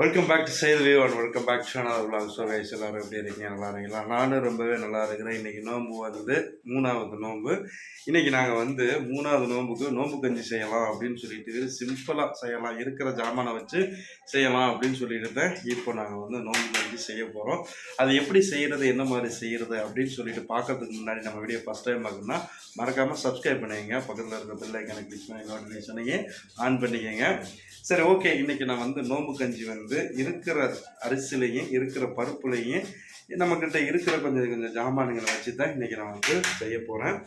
Welcome back to சைது view and welcome back to another vlog. So guys எல்லோரும் எப்படி இருக்கீங்க? நல்லா இருக்கீங்களா? நானும் ரொம்பவே நல்லா இருக்கிறேன். இன்றைக்கி நோன்பு வந்து மூணாவது நோன்பு இன்றைக்கி நாங்கள் வந்து மூணாவது நோன்புக்கு நோன்பு கஞ்சி செய்யலாம் அப்படின்னு சொல்லிட்டு சிம்பிளாக செய்யலாம். இருக்கிற ஜாமானை வச்சு செய்யலாம் அப்படின்னு சொல்லிட்டு இருந்தேன் இப்போ நாங்கள் வந்து நோன்பு கஞ்சி செய்ய போகிறோம் அது எப்படி செய்கிறது என்ன மாதிரி செய்கிறது அப்படின்னு சொல்லிட்டு பார்க்கறதுக்கு முன்னாடி நம்ம வீடியோ ஃபஸ்ட் டைம் பார்க்கணும்னா மறக்காமல் சப்ஸ்கிரைப் பண்ணிக்கங்க. பக்கத்தில் இருக்க பெல் ஐக்கனை கிளிக் பண்ணி நோட்டிஃபிகேஷனையும் ஆன் பண்ணிக்கங்க. சரி ஓகே இன்னைக்கு நான் வந்து நோம்பு கஞ்சி வந்து இருக்கிற அரிசிலையும் இருக்கிற பருப்புலையும் நம்மக்கிட்ட இருக்கிற கொஞ்சம் கொஞ்சம் ஜாமானுங்களை வச்சு தான் இன்னைக்கு நான் வந்து செய்ய போகிறேன்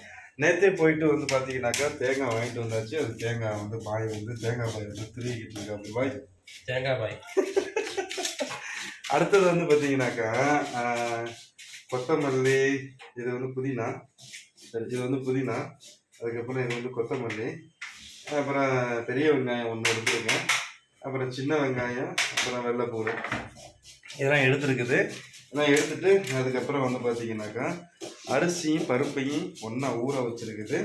நேற்றே போயிட்டு வந்து பார்த்தீங்கன்னாக்கா தேங்காய் வாங்கிட்டு வந்தாச்சு. அது தேங்காய் வந்து பாய் வந்து தேங்காய் பாய் வந்து திருவிக்கிட்டு இருக்கா அப்படி பாய். தேங்காய் பாய். அடுத்தது வந்து பார்த்தீங்கன்னாக்கா கொத்தமல்லி இது வந்து புதினா. இது வந்து புதினா. அதுக்கப்புறம் இது வந்து கொத்தமல்லி. அப்புறம் பெரிய வெங்காயம் ஒன்று எடுத்துருக்கேன். அப்புறம் சின்ன வெங்காயம் அப்புறம் வெள்ளைப்பூடு இதெல்லாம் எடுத்துருக்குது. இதெல்லாம் எடுத்துட்டு அதுக்கப்புறம் வந்து பார்த்தீங்கன்னாக்கா அரிசியும் பருப்பையும் ஒன்றா ஊற வச்சிருக்குது.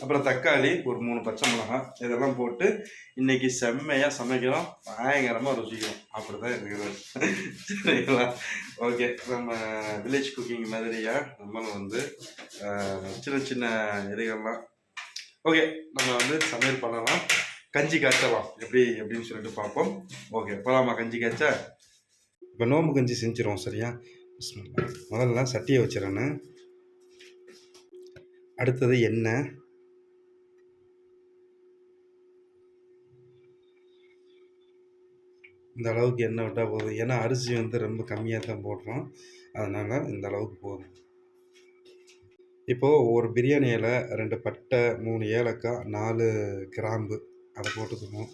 அப்புறம் தக்காளி ஒரு மூணு பச்சை மிளகாய் இதெல்லாம் போட்டு இன்னைக்கு செம்மையாக சமைக்கிறோம். பயங்கரமாக ருசிக்கிறோம் அப்படி தான் இருக்குது. சரிங்களா? ஓகே. நம்ம வில்லேஜ் குக்கிங் மாதிரியா நம்மளும் வந்து சின்ன சின்ன இதுகள்லாம். ஓகே. நம்ம வந்து சமையல் பண்ணலாம். கஞ்சி காய்ச்சலாம் எப்படி எப்படின்னு சொல்லிட்டு பார்ப்போம். ஓகே போகலாமா கஞ்சி காய்ச்ச? இப்போ நோம்பு கஞ்சி செஞ்சிடும் சரியா? முதல்ல சட்டியை வச்சிடறேன்னு அடுத்தது எண்ணெய். இந்த அளவுக்கு எண்ணெய் விட்டால் போதும். ஏன்னா அரிசி வந்து ரொம்ப கம்மியாக தான் போடுறோம். அதனால் இந்த அளவுக்கு போதும். இப்போது ஒரு பிரியாணி இலை ரெண்டு பட்டை மூணு ஏலக்காய் நாலு கிராம்பு. அதை போட்டுக்கணும்.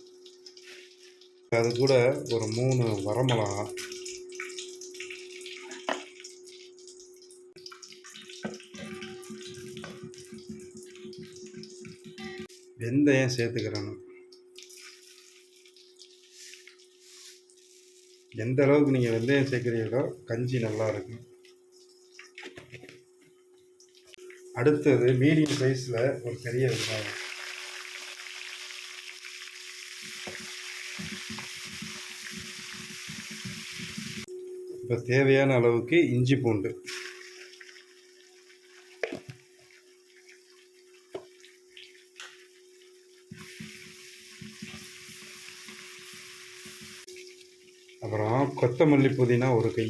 அது கூட ஒரு மூணு வரமிளகா. வெந்தயம் சேர்த்துக்கிறேன். எந்த அளவுக்கு நீங்கள் வெந்தயம் சேர்க்குறீங்களோ கஞ்சி நல்லா இருக்கும். அடுத்தது மீடியம் சைஸில் ஒரு பெரிய வெங்காயம். இப்போ தேவையான அளவுக்கு இஞ்சி பூண்டு. அப்புறம் கொத்தமல்லி புதினா ஒரு கை.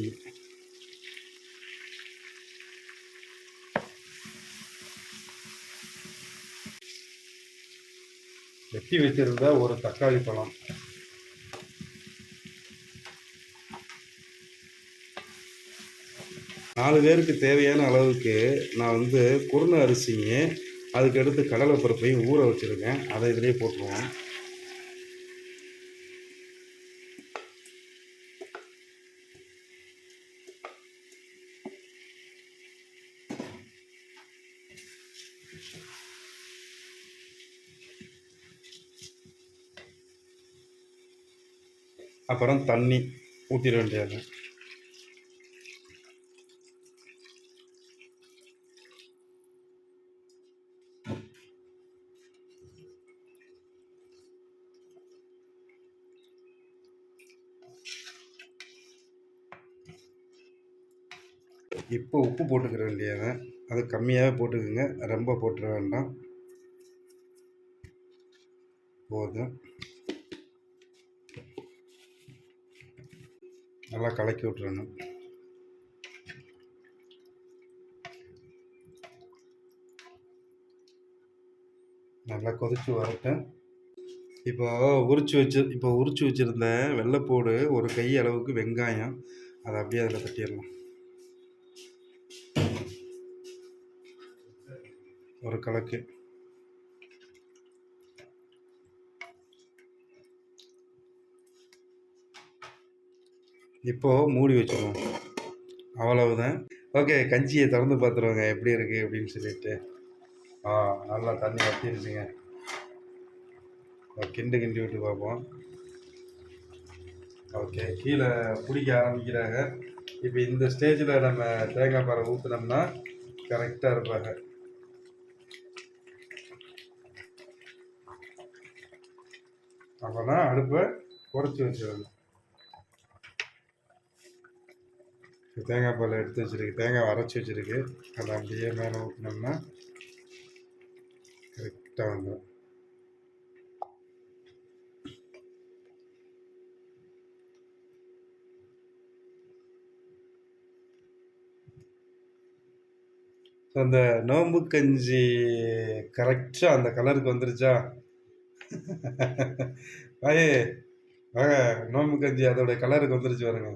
வெட்டி வச்சிருந்தா ஒரு தக்காளி பழம். நாலு பேருக்கு தேவையான அளவுக்கு நான் வந்து குருணை அரிசிங்க அதுக்கு அடுத்து கடலை பருப்பையும் ஊற வச்சுருக்கேன். அதை இதிலே போட்டுருவோம். அப்புறம் தண்ணி ஊற்றிட வேண்டியது. இப்போ உப்பு போட்டுக்கிறேன் வேண்டியது அது கம்மியாகவே போட்டுக்கோங்க. ரொம்ப போட்டுற வேண்டாம். போதும். நல்லா கலக்கி விட்டுறணும். நல்லா கொதிச்சு வரட்டும். இப்போ உரிச்சு வச்சு இப்போ உரிச்சு வச்சுருந்த வெள்ளைப்பூடு ஒரு கை அளவுக்கு வெங்காயம் அதை அப்படியே அதில் தட்டிடலாம். ஒரு கலக்கு இப்போ மூடி வச்சிருவோம். அவ்வளவுதான். ஓகே கஞ்சியை திறந்து பார்த்துருவாங்க. எப்படி இருக்குது அப்படின்னு சொல்லிட்டு. ஆ நல்லா தண்ணி வத்திருச்சுங்க. கிண்டு கிண்டி விட்டு பார்ப்போம். ஓகே கீழே பிடிக்க ஆரம்பிக்கிறாங்க. இப்போ இந்த ஸ்டேஜில் நம்ம தேங்காய் பாறை ஊற்றுனோம்னா கரெக்டாக இருப்பாங்க. அப்போனா அடுப்பை குறைச்சி வச்சிடணும். தேங்காய் பால் எடுத்து வச்சிருக்கு. தேங்காய் அரைச்சி வச்சிருக்கு. அதை அப்படியே மேலே ஊற்றினோம்னா கரெக்டாக வந்துடும் அந்த நோம்பு கஞ்சி கரெக்டாக அந்த கலருக்கு வந்துருச்சா? வாயே வாங்க நோம்பு கஞ்சி அதோட கலருக்கு வந்துருச்சு பாருங்க.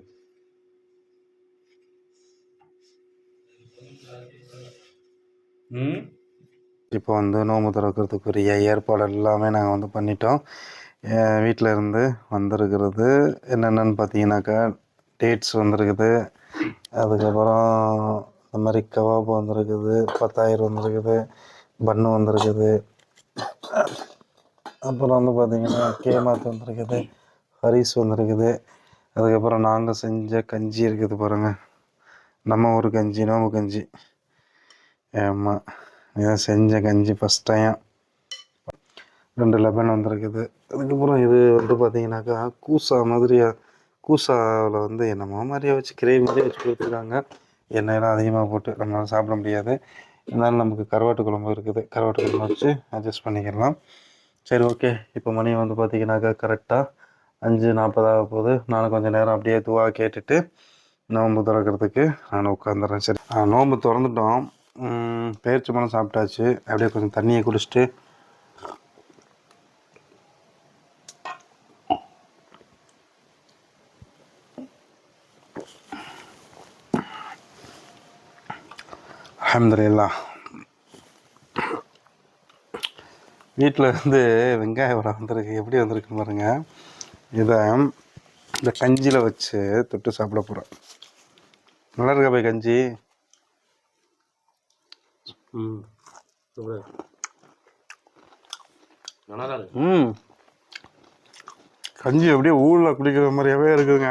ம்? இப்போ வந்து நோம்பு திறக்கிறதுக்குரிய ஏற்பாடு எல்லாமே நாங்கள் வந்து பண்ணிட்டோம். வீட்டில் இருந்து வந்திருக்கிறது என்னென்னு பார்த்தீங்கன்னாக்கா டேட்ஸ் வந்திருக்குது. அதுக்கப்புறம் இந்த மாதிரி கபாப் வந்திருக்குது பத்தாயிரம் வந்திருக்குது பன்னு வந்திருக்குது. அப்புறம் வந்து பார்த்திங்கன்னா கேமாத் வந்திருக்குது ஹரிஸ் வந்துருக்குது அதுக்கப்புறம் நாங்கள் செஞ்ச கஞ்சி இருக்குது பாருங்கள் நம்ம ஒரு கஞ்சி நோம்பு கஞ்சி. ஆமாம் இதான் செஞ்ச கஞ்சி ஃபஸ்ட் டைம் ரெண்டு லெபன் வந்திருக்குது. அதுக்கப்புறம் இது வந்து பார்த்தீங்கன்னாக்கா கூசா மாதிரியா கூசாவில் வந்து என்னமோ மாதிரியே வச்சு கிரேவி மாதிரியே வச்சு கொடுத்துருக்காங்க. எண்ணெயெல்லாம் அதிகமாக போட்டு நம்மளால் சாப்பிட முடியாது. இருந்தாலும் நமக்கு கருவாட்டு குழம்பு இருக்குது. கருவாட்டு குழம்பு வச்சு அட்ஜஸ்ட் பண்ணிக்கலாம். சரி ஓகே இப்போ மணி வந்து பார்த்தீங்கன்னாக்கா கரெக்டாக அஞ்சு நாற்பதாக போகுது நானும் கொஞ்சம் நேரம் அப்படியே துவா கேட்டுட்டு நோன்பு திறக்கிறதுக்கு நான் உட்காந்துறேன் சரி நோம்பு திறந்துட்டோம் பேரிச்சி மரம் சாப்பிட்டாச்சு அப்படியே கொஞ்சம் தண்ணியை குடிச்சிட்டு அஹமதுல்லா வீட்டில் வந்து வெங்காய வடை வந்திருக்கு. எப்படி வந்திருக்குன்னு பாருங்க. இதை இந்த கஞ்சியில் வச்சு தொட்டு சாப்பிட போகிறேன் நல்லா இருக்கா போய் கஞ்சி? ம். ம். கஞ்சி அப்படியே ஊரில் குடிக்கிற மாதிரியாவே இருக்குதுங்க.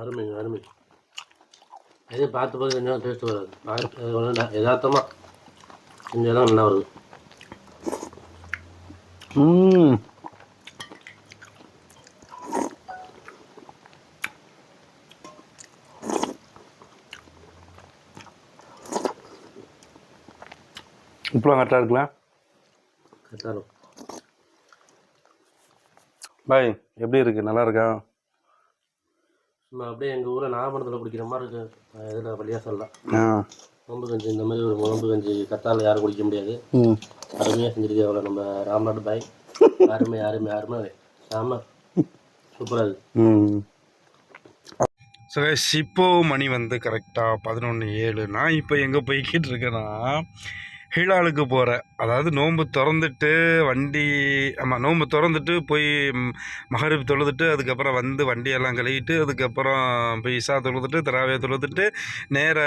அருமை அருமை. எதையும் பார்த்து பார்த்து கொஞ்சம் டேஸ்ட் வராது. யதார்த்தமாக கொஞ்சம் தான் நல்லா வருது. ம் உப்புலாம் கரெக்டாக இருக்குல்ல? கரெக்டாக பாய் எப்படி இருக்கு? நல்லா இருக்கா? சும்மா அப்படியே எங்கள் ஊரில் நாகப்பணத்தில் குடிக்கிற மாதிரி இருக்குது இதில் வழியாக சொல்லலாம் ஆ. நோம்பு கஞ்சி இந்த மாதிரி ஒரு நோம்பு கஞ்சி கத்தால யாரும் குடிக்க முடியாது. ம். அருமையாக செஞ்சிருக்கே அவ்வளோ நம்ம ராம்நாத் பாய். அருமை அருமை அருமை சாம. சூப்பராக இருக்குது ம். ஸோ இப்போ மணி வந்து கரெக்டாக பதினொன்று ஏழு. நான் இப்போ எங்கே போய்கிட்டு இருக்கேன்னா ஹீலாளுக்கு போகிறேன் அதாவது நோன்பு திறந்துட்டு வண்டி ஆமாம் நோன்பு திறந்துட்டு போய் மகரிப் தொழுதுட்டு அதுக்கப்புறம் வந்து வண்டியெல்லாம் கழுவிட்டு அதுக்கப்புறம் போய் இசா தொழுதுட்டு திராவிய தொழுதுட்டு நேர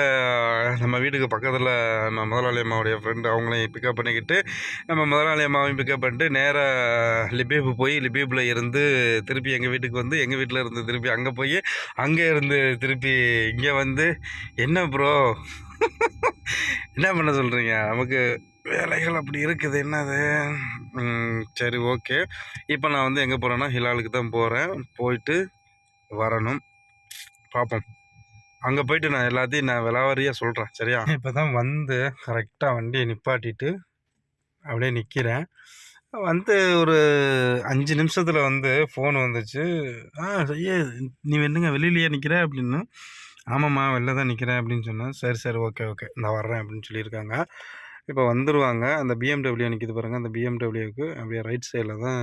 நம்ம வீட்டுக்கு பக்கத்தில் நம்ம முதலாளி அம்மாவுடைய ஃப்ரெண்டு அவங்களையும் பிக்கப் பண்ணிக்கிட்டு நம்ம முதலாளி அம்மாவையும் பிக்கப் பண்ணிட்டு நேராக லிபீப் போய் லிபீப்பில் இருந்து திருப்பி எங்கள் வீட்டுக்கு வந்து எங்கள் வீட்டில் இருந்து திருப்பி அங்கே போய் அங்கே இருந்து திருப்பி இங்கே வந்து என்ன ப்ரோ என்ன பண்ண சொல்கிறீங்க நமக்கு வேலைகள் அப்படி இருக்குது. என்னது? சரி ஓகே. இப்போ நான் வந்து எங்கே போகிறேன்னா ஹிலாலுக்கு தான் போகிறேன் போயிட்டு வரணும். பார்ப்போம் அங்கே போயிட்டு நான் எல்லாத்தையும் நான் விலாவாரியாக சொல்கிறேன் சரியா? இப்போ தான் வந்து கரெக்டாக வண்டியை நிப்பாட்டிட்டு அப்படியே நிற்கிறேன் வந்து ஒரு அஞ்சு நிமிஷத்தில் வந்து ஃபோன் வந்துச்சு. ஆ ஐயே நீ என்னங்க வெளியிலேயே நிற்கிற அப்படின்னு. ஆமாம்மா வெளில தான் நிற்கிறேன் அப்படின்னு சொன்னேன். சரி சரி ஓகே ஓகே. நான் வர்றேன் அப்படின்னு சொல்லியிருக்காங்க. இப்போ வந்துடுவாங்க அந்த பிஎம்டபிள்யூ நிற்கிது பாருங்கள் அந்த பிஎம்டபிள்யூக்கு அப்படியே ரைட் சைடில் தான்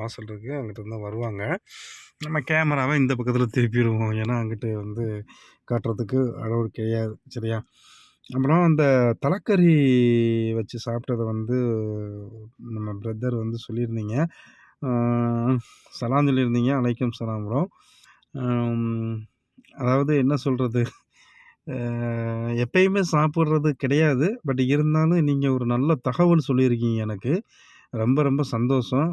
வாசல் இருக்குது அங்கிட்ட தான் வருவாங்க. நம்ம கேமராவை இந்த பக்கத்தில் திருப்பிடுவோம். ஏன்னா அங்கிட்டு வந்து காட்டுறதுக்கு அளவு கிடையாது. சரியா? அப்புறம் அந்த தலைக்கறி வச்சு சாப்பிட்டதை வந்து நம்ம பிரதர் வந்து சொல்லியிருந்தீங்க. சலாம் சொல்லியிருந்தீங்க. அலைக்கும் சலாம் ப்ரோ அதாவது என்ன சொல்கிறது எப்பயுமே சாப்பிட்றது கிடையாது. பட் இருந்தாலும் நீங்கள் ஒரு நல்ல தகவல் சொல்லியிருக்கீங்க எனக்கு. ரொம்ப ரொம்ப சந்தோஷம்.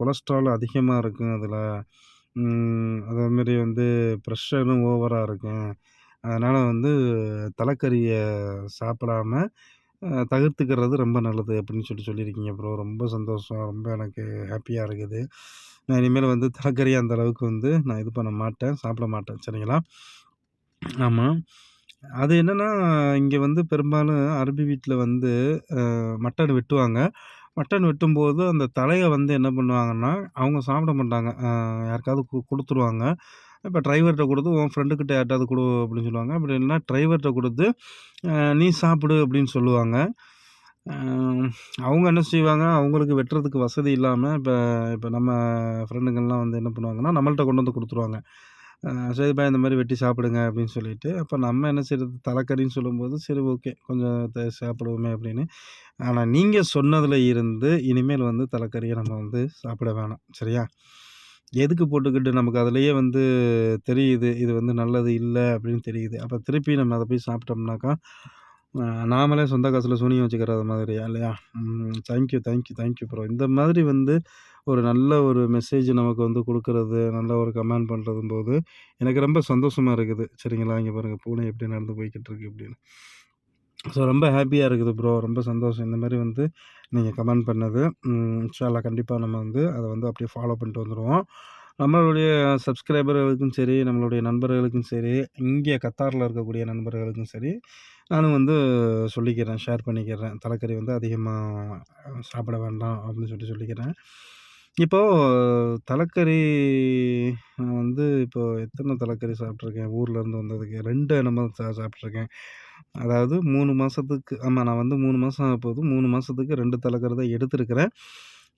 கொலஸ்ட்ரால் அதிகமாக இருக்கும் அதில். அதேமாரி வந்து ப்ரெஷரும் ஓவராக இருக்கும். அதனால் வந்து தலைக்கறியை சாப்பிடாம தவிர்த்துக்கிறது ரொம்ப நல்லது அப்படின்னு சொல்லி சொல்லியிருக்கீங்க ப்ரோ. ரொம்ப சந்தோஷம். ரொம்ப எனக்கு ஹாப்பியாக இருக்குது. நான் இனிமேல் வந்து தலைக்கறி அந்த அளவுக்கு வந்து நான் இது பண்ண மாட்டேன் சாப்பிட மாட்டேன். சரிங்களா? ஆமாம் அது என்னென்னா இங்கே வந்து பெரும்பாலும் அரபி வீட்டில் வந்து மட்டன் வெட்டுவாங்க. மட்டன் வெட்டும்போது அந்த தலையை வந்து என்ன பண்ணுவாங்கன்னா அவங்க சாப்பிட மாட்டாங்க. யாருக்காவது கு கொடுத்துருவாங்க. இப்போ டிரைவர்கிட்ட கொடுத்து உன் ஃப்ரெண்டுக்கிட்ட யார்ட்டாவது கொடு அப்படின்னு சொல்லுவாங்க. அப்படி இல்லைன்னா டிரைவர்கிட்ட கொடுத்து நீ சாப்பிடு அப்படின்னு சொல்லுவாங்க. அவங்க என்ன செய்வாங்க? அவங்களுக்கு வெட்டுறதுக்கு வசதி இல்லாமல் இப்போ இப்போ நம்ம ஃப்ரெண்டுங்கள்லாம் வந்து என்ன பண்ணுவாங்கன்னா நம்மள்கிட்ட கொண்டு வந்து கொடுத்துருவாங்க. சரிப்பா இந்த மாதிரி வெட்டி சாப்பிடுங்க அப்படின்னு சொல்லிட்டு அப்போ நம்ம என்ன செய்கிறது தலைக்கறின்னு சொல்லும்போது சரி ஓகே கொஞ்சம் சாப்பிடுவோமே அப்படின்னு. ஆனால் நீங்கள் சொன்னதில் இருந்து இனிமேல் வந்து தலைக்கறியை நம்ம வந்து சாப்பிட வேணாம். சரியா? எதுக்கு போட்டுக்கிட்டு நமக்கு அதுலேயே வந்து தெரியுது இது வந்து நல்லது இல்லை அப்படின்னு தெரியுது. அப்போ திருப்பி நம்ம அதை போய் சாப்பிட்டோம்னாக்கா நாமளே சொந்த காசில் சூனியம் வச்சுக்கிறது மாதிரியா இல்லையா? தேங்க்யூ தேங்க்யூ தேங்க்யூ ப்ரோ இந்த மாதிரி வந்து ஒரு நல்ல ஒரு மெசேஜ் நமக்கு வந்து கொடுக்கறது நல்ல ஒரு கமெண்ட் பண்ணுறதும் போது எனக்கு ரொம்ப சந்தோஷமாக இருக்குது. சரிங்களா? இங்கே பாருங்கள் பூனை எப்படி நடந்து போய்கிட்டு இருக்கு அப்படின்னு. ஸோ ரொம்ப ஹாப்பியாக இருக்குது ப்ரோ ரொம்ப சந்தோஷம். இந்த மாதிரி வந்து நீங்கள் கமெண்ட் பண்ணது. இன்ஷால்லா கண்டிப்பாக நம்ம வந்து அதை வந்து அப்படியே ஃபாலோ பண்ணிட்டு வந்துடுவோம் நம்மளுடைய சப்ஸ்கிரைபர்களுக்கும் சரி நம்மளுடைய நண்பர்களுக்கும் சரி இங்கே கத்தாரில் இருக்கக்கூடிய நண்பர்களுக்கும் சரி நானும் வந்து சொல்லிக்கிறேன் ஷேர் பண்ணிக்கிறேன். தலைக்கறி வந்து அதிகமாக சாப்பிட வேண்டாம் அப்படின்னு சொல்லி சொல்லிக்கிறேன். இப்போது தலைக்கறி நான் வந்து இப்போது எத்தனை தலைக்கறி சாப்பிட்ருக்கேன் ஊர்லேருந்து வந்ததுக்கு ரெண்டு என்னமோ சா சாப்பிட்ருக்கேன் அதாவது மூணு மாதத்துக்கு ஆமாம் நான் வந்து மூணு மாதம் ஆக போகுது மூணு மாதத்துக்கு ரெண்டு தலைக்கறி தான் எடுத்திருக்கிறேன்.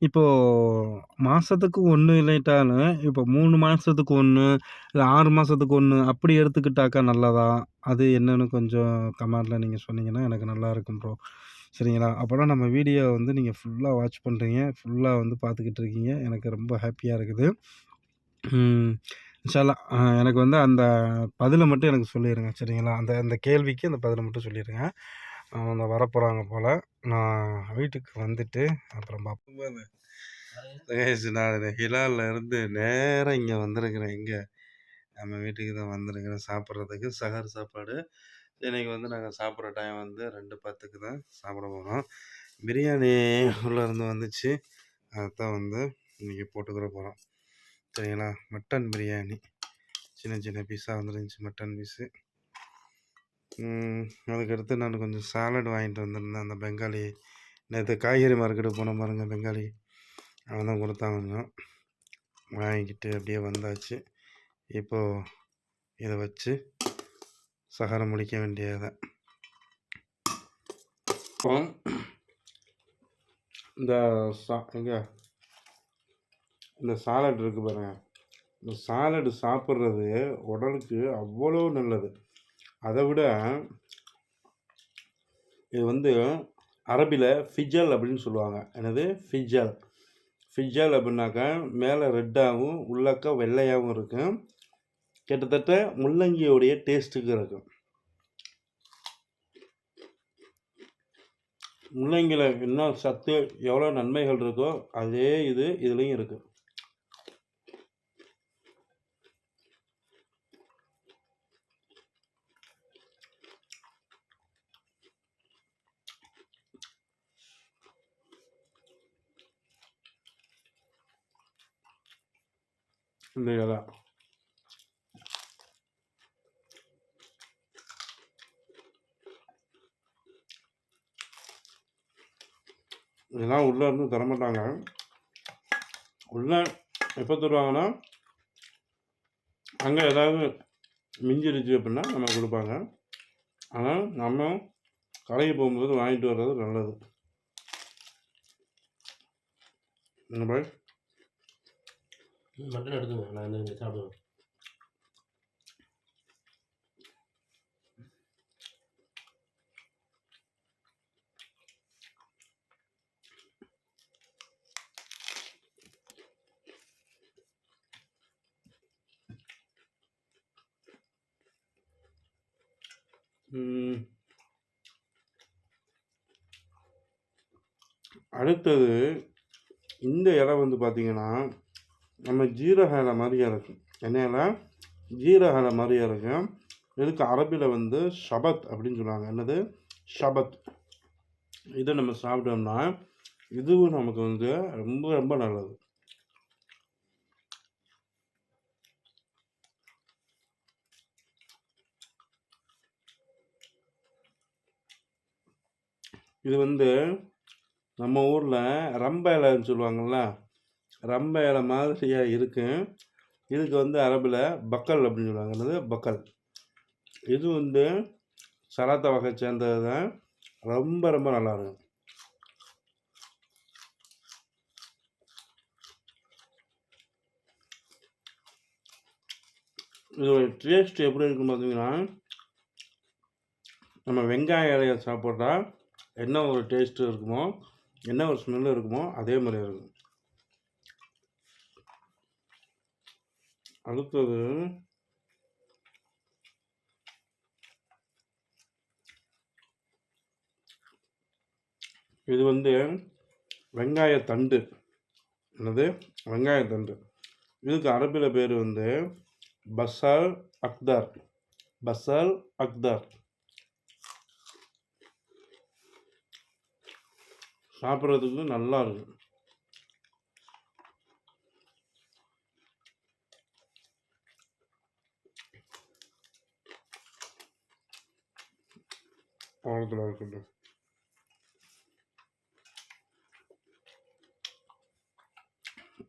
இப்போது மாதத்துக்கு ஒன்று இல்லைட்டாலும் இப்போ மூணு மாதத்துக்கு ஒன்று இல்லை ஆறு மாதத்துக்கு ஒன்று அப்படி எடுத்துக்கிட்டாக்கா நல்லதா? அது என்னன்னு கொஞ்சம் கமெண்டில் நீங்கள் சொன்னீங்கன்னா எனக்கு நல்லா இருக்கும் ப்ரோ சரிங்களா? அப்போனா நம்ம வீடியோ வந்து நீங்கள் ஃபுல்லாக வாட்ச் பண்ணுறீங்க ஃபுல்லாக வந்து பார்த்துக்கிட்டு இருக்கீங்க. எனக்கு ரொம்ப ஹாப்பியாக இருக்குது. இன்ஷால்லா எனக்கு வந்து அந்த பதிலை மட்டும் எனக்கு சொல்லிடுங்க சரிங்களா? அந்த அந்த கேள்விக்கு அந்த பதிலை மட்டும் சொல்லிடுங்க அவங்க வரப்போகிறாங்க போல். நான் வீட்டுக்கு வந்துட்டு அப்புறம் பார்ப்போம் நான் ஹிலாலில் இருந்து நேராக இங்கே வந்திருக்கிறேன் இங்கே. நம்ம வீட்டுக்கு தான் வந்திருக்கிறேன் சாப்பிட்றதுக்கு. சகர் சாப்பாடு. இன்னைக்கு வந்து நாங்கள் சாப்பிட்ற டைம் வந்து ரெண்டு பத்துக்கு தான் சாப்பிட போகிறோம் பிரியாணி உள்ளே இருந்து வந்துச்சு. அதைத்தான் வந்து இன்றைக்கி போட்டுக்கிற போகிறோம் சரிங்களா? மட்டன் பிரியாணி. சின்ன சின்ன பீஸாக வந்துருந்துச்சு மட்டன் பீஸு அதுக்கடுத்து நான் கொஞ்சம் சாலட் வாங்கிட்டு வந்திருந்தேன். அந்த பெங்காலி நேற்று காய்கறி மார்க்கெட்டுக்கு போன பாருங்கள் பெங்காலி. அவன் தான் கொடுத்தான் கொஞ்சம். வாங்கிக்கிட்டு அப்படியே வந்தாச்சு. இப்போது இதை வச்சு சகரம் முடிக்க வேண்டியதை. இப்போ இந்த சா எங்கே இந்த சாலட் இருக்குது பாருங்க. இந்த சாலடு சாப்பிட்றது உடலுக்கு அவ்வளோ நல்லது. அதை விட இது வந்து அரபியில் ஃபிஜல் அப்படின்னு சொல்லுவாங்க. என்னது? ஃபிஜல். ஃபிஜல் அப்படின்னாக்கா மேலே ரெட்டாகவும் உள்ளக்க வெள்ளையாகவும் இருக்கும். கிட்டத்தட்ட முள்ளங்கியோடைய டேஸ்ட்டுக்கு இருக்கும். முள்ளங்கியில் என்ன சத்து எவ்வளோ நன்மைகள் இருக்கோ அதே இது இதுலேயும் இருக்குது இந்த இலை இதெல்லாம் உள்ளே இருந்து தரமாட்டாங்க உள்ளே எப்போ தருவாங்கன்னா அங்கே ஏதாவது மிஞ்சிருச்சு அப்படின்னா நம்ம கொடுப்பாங்க ஆனால் நம்ம கடைக்கு போகும்போது வாங்கிட்டு வர்றது நல்லது என்ன பாய் மட்டன் எடுத்துங்க நான் இங்கே சாப்பிடுவேன். அடுத்தது இந்த இலை வந்து பார்த்தீங்கன்னா நம்ம ஜீரக இலை மாதிரி இருக்கும். எண்ணெயில் ஜீரக இலை மாதிரி இருக்கும். இதுக்கு அரபியில் வந்து ஷபத் அப்படின்னு சொல்லுவாங்க. என்னது? ஷபத். இதை நம்ம சாப்பிட்டோம்னா இதுவும் நமக்கு வந்து ரொம்ப ரொம்ப நல்லது. இது வந்து நம்ம ஊரில் ரம்ப இலைன்னு சொல்லுவாங்கள்ல ரம்ப இலை மாதிரியாக இருக்கும் இதுக்கு வந்து அரபில் பக்கல் அப்படின்னு சொல்லுவாங்க. என்னது? பக்கல். இது வந்து சலாத்தா வகை சேர்ந்தது தான் ரொம்ப ரொம்ப நல்லா இருக்கும். இதோட டேஸ்ட் எப்படி இருக்கும் பார்த்தீங்கன்னா நம்ம வெங்காய இலையை சாப்பிட்றா என்ன ஒரு டேஸ்ட்டு இருக்குமோ என்ன ஒரு ஸ்மெல் இருக்குமோ அதே மாதிரி இருக்கும். அடுத்தது இது வந்து வெங்காய தண்டு. என்னது? வெங்காய தண்டு. இதுக்கு அரபியில் பேர் வந்து பசால் அக்தார். பசால் அக்தார். சாப்பிட்றதுக்கு நல்லா இருக்கும் பழத்தில் இருக்கட்டும்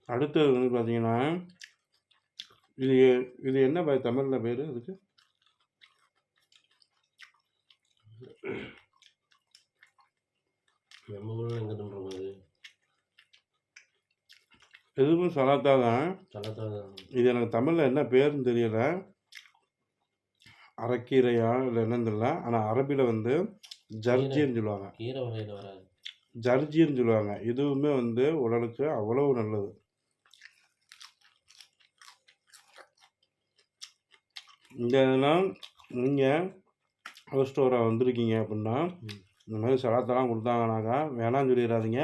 அடுத்தது வந்து பார்த்தீங்கன்னா இது இது என்ன ப- தமிழ்ல பேர் இதுக்கு எதுவும் சலாத்தா தான். சலாத்தா இது எனக்கு தமிழில் என்ன பேருன்னு தெரியல. அரைக்கீரையா இல்லை என்னன்னு தெரியல. ஆனால் அரபியில் வந்து ஜர்ஜின்னு சொல்லுவாங்க. கீரை வகையில் வராது. ஜர்ஜின்னு சொல்லுவாங்க. இதுவுமே வந்து உடலுக்கு அவ்வளவு நல்லது. இந்த இதெல்லாம் நீங்கள் ஸ்டோராக வந்திருக்கீங்க அப்படின்னா. இந்த மாதிரி சலாத்தெல்லாம் கொடுத்தாங்கனாக்கா வேணாம்னு சொல்லிடாதீங்க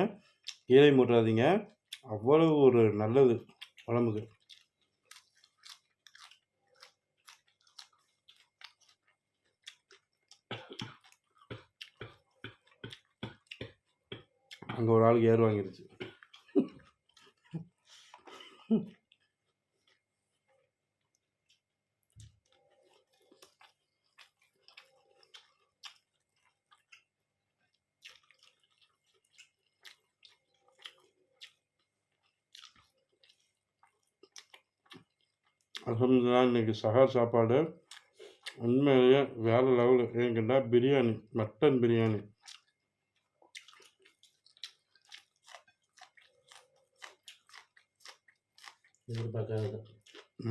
கீரை மூட்டுறாதீங்க. அவ்வளவு ஒரு நல்லது உடம்புக்கு. அங்கே ஒரு ஆளுக்கு ஏர் வாங்கிருச்சு. அசம்தான் இன்னைக்கு சகா சாப்பாடு உண்மையிலேயே வேறு லெவலு ஏன்னு கேட்டால் பிரியாணி மட்டன் பிரியாணி. எதிர்பார்க்காத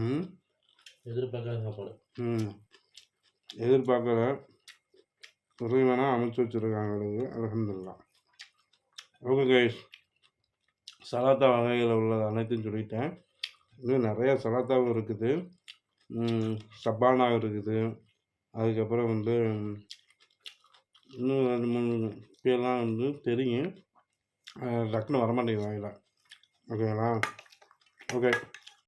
ம்? எதிர்பார்க்காத சாப்பாடு ம். எதிர்பார்க்கல. உதவி வேணால் அமைச்சு வச்சுருக்காங்க அலமதுல்லா ஓகே கைஸ் சலாத்தா வகையில் உள்ளது அனைத்தையும் சொல்லிட்டேன். இன்னும் நிறைய சலாத்தாவும் இருக்குது. சப்பானா இருக்குது. அதுக்கப்புறம் வந்து இன்னும் ரெண்டு மூணு பேர்லாம் வந்து தெரியும். டக்குன்னு வரமாட்டேங்குது வாயில. ஓகேங்களா ஓகே